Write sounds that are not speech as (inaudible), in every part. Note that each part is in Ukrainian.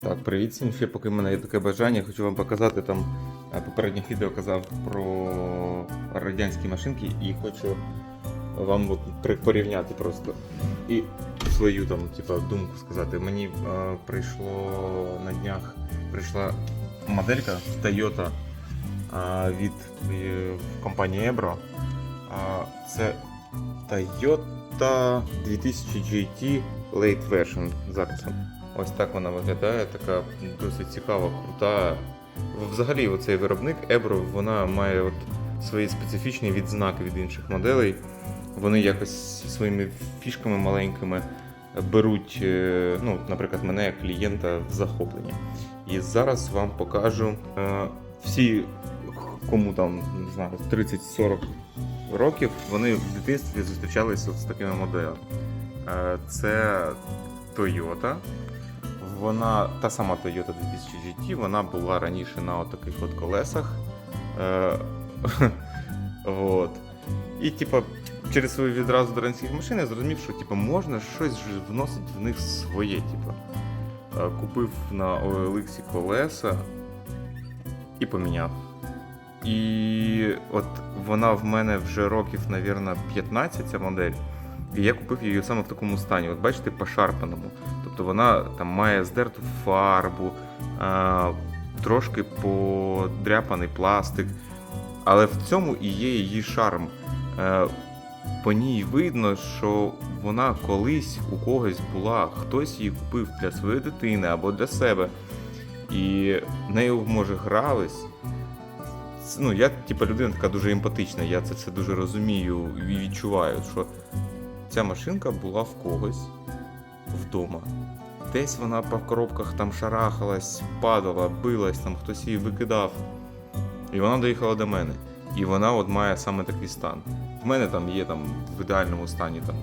Так, привіт всім. Ще поки в мене є таке бажання, хочу вам показати там е, попередніх відео казав про радянські машинки і хочу вам порівняти просто і свою там, типа, думку сказати. Мені е, прийшло на днях прийшла моделька Toyota е, від е, компанії Ebro. А, Це Toyota 2000 GT Late Version. Зараз ось так вона виглядає, така досить цікава, крута. Взагалі, оцей виробник Ebro, вона має от свої специфічні відзнаки від інших моделей. Вони якось своїми фішками маленькими беруть, е, ну, наприклад, мене як клієнта в захоплення. І зараз вам покажу е, всі, кому там не знаю, 30-40 років, вони в дитинстві зустрічалися з такими моделями. Е, Це Toyota. Вона та сама Toyota 2000 GT, вона була раніше на таких от колесах. Е, (laughs) от. І, типа, через свою відразу до радянських машин я зрозумів, що типа, можна щось вносити в них своє. Типа. Е, Купив на OLX колеса і поміняв. І от вона в мене вже років, навірно, 15 ця модель. І я купив її саме в такому стані. От бачите, пошарпаному. Тобто вона там має здерту фарбу, а, трошки подряпаний пластик. Але в цьому і є її шарм. Е, По ній видно, що вона колись у когось була, хтось її купив для своєї дитини або для себе. І нею може грались. Ну, я, типу, людина така дуже емпатична, я це все дуже розумію і відчуваю, що ця машинка була в когось вдома. Десь вона по коробках там шарахалась, падала, билась, там хтось її викидав. І вона доїхала до мене. І вона от має саме такий стан. В мене там є там в ідеальному стані там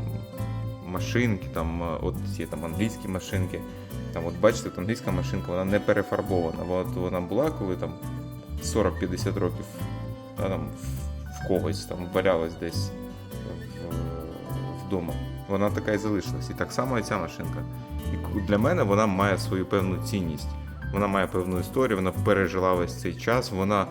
машинки, там е, от ці там англійські машинки. Там, от бачите, от англійська машинка, вона не перефарбована. От вона була, коли там 40-50 років там, в- когось там валялась десь вдома. Вона така і залишилась. І так само і ця машинка. І для мене вона має свою певну цінність. Вона має певну історію, вона пережила весь цей час. Вона,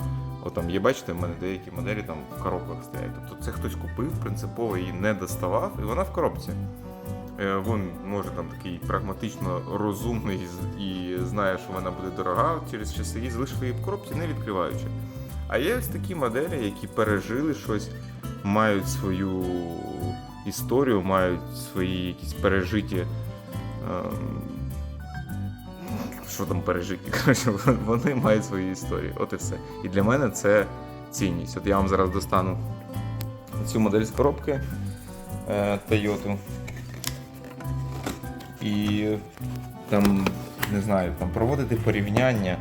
от там є, бачите, в мене деякі моделі там в коробках стоять. Тобто це хтось купив, принципово її не доставав, і вона в коробці. Е, Він може там такий прагматично розумний і знає, що вона буде дорога через часи і залишив її в коробці, не відкриваючи. А є ось такі моделі, які пережили щось, мають свою історію, мають свої якісь пережиті. ем, Що там пережиті? (laughs) Коротше, вони мають свою історію. От і все. І для мене це цінність. От я вам зараз достану цю модель з коробки е, Toyota. І там, не знаю, там проводити порівняння.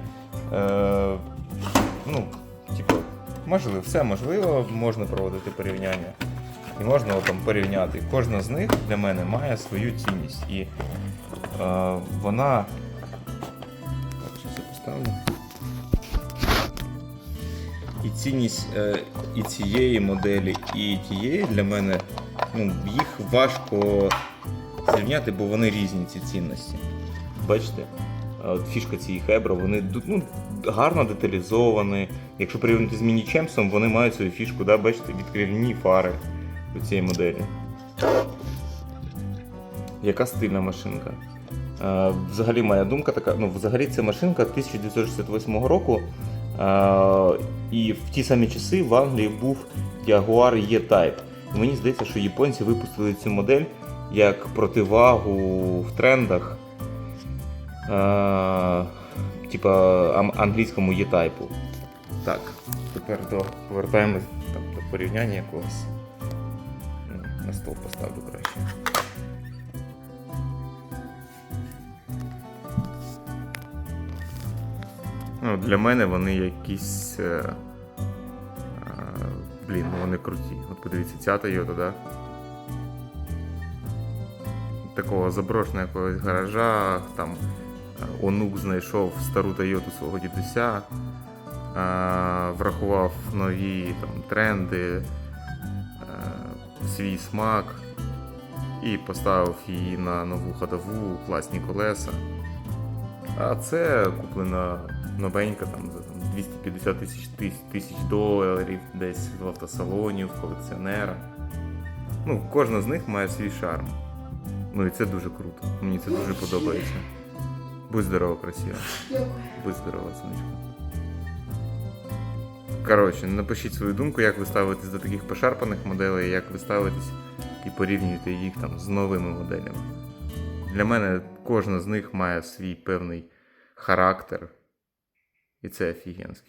Е, ну, типу, можливо, все можливо, можна проводити порівняння. І можна там порівняти. Кожна з них для мене має свою цінність. І е, вона. Так, щось я поставлю. І цінність е, і цієї моделі, і тієї для мене, ну, їх важко зрівняти, бо вони різні ці цінності. Бачите? От фішка цієї Хебро, вони ну, гарно деталізовані. Якщо порівняти з міні-чемпсом, вони мають свою фішку, да? бачите, відкривні фари у цієї моделі. Яка стильна машинка. Е, Взагалі моя думка така, ну взагалі це машинка 1968 року. Е, І в ті самі часи в Англії був Jaguar E-Type. І мені здається, що японці випустили цю модель як противагу в трендах. Е, Типа англійському E-Type. Так, тепер до, повертаємось до порівняння якогось. На стол поставлю краще. Ну, для мене вони якісь. Е, е, блін, ну вони круті. От подивіться, ця Toyota, да? Такого заброшеного якогось гаража, там е, онук знайшов стару Toyota свого дідуся, е, врахував нові там, тренди, свій смак і поставив її на нову ходову, класні колеса. А це куплена новенька там за там, 250 тисяч тисяч доларів, десь в автосалоні, в колекціонера. Ну, кожна з них має свій шарм. Ну і це дуже круто. Мені це дуже подобається. Будь здорова, красива. Будь здорова, сонечко. Коротше, напишіть свою думку, як ви ставитесь до таких пошарпаних моделей, як ви ставитесь і порівнюєте їх там з новими моделями. Для мене кожна з них має свій певний характер, і це офігенське.